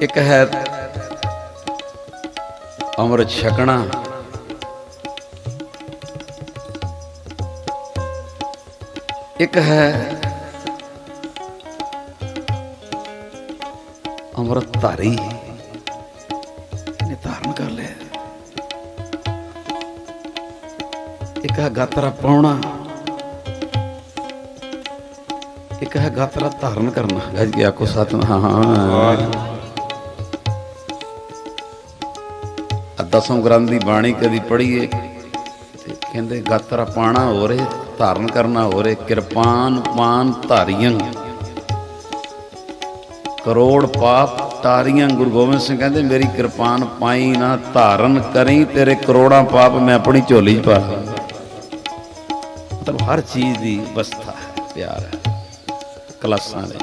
ਇੱਕ ਹੈ ਅੰਮ੍ਰਿਤ ਛਕਣਾ। ਇੱਕ ਹੈ ਅੰਮ੍ਰਿਤ ਧਾਰੀ। ਨੇ ਧਾਰਨ ਕਰ ਲਿਆ। ਇੱਕ ਹੈ ਗਾਤਰਾ ਪਾਉਣਾ। ਇੱਕ ਹੈ ਗਾਤਰਾ ਧਾਰਨ ਕਰਨਾ। ਗੱਜ ਕੇ ਆਖੋ ਸਤਿ ਦਸੋਂ ਗ੍ਰੰਥ ਦੀ ਬਾਣੀ ਕਦੀ ਪੜ੍ਹੀਏ ਤੇ ਕਹਿੰਦੇ, ਗਾਤਰਾ ਪਾਣਾ ਹੋ ਰੇ ਧਾਰਨ ਕਰਨਾ ਹੋ ਰੇ ਕਿਰਪਾਨ ਪਾਨ ਧਾਰੀਆਂ। ਕਰੋੜ ਪਾਪ ਤਾਰੀਆਂ ਗੁਰੂ ਗੋਬਿੰਦ ਸਿੰਘ ਕਹਿੰਦੇ, ਮੇਰੀ ਕਿਰਪਾਨ ਪਾਈ ਨਾ ਧਾਰਨ ਕਰੀ, ਤੇਰੇ ਕਰੋੜਾਂ ਪਾਪ ਮੈਂ ਆਪਣੀ ਝੋਲੀ 'ਚ ਪਾ ਮਤਲਬ ਹਰ ਚੀਜ਼ ਦੀ ਅਵਸਥਾ ਹੈ, ਪਿਆਰ ਹੈ, ਕਲਾਸਾਂ ਦੇ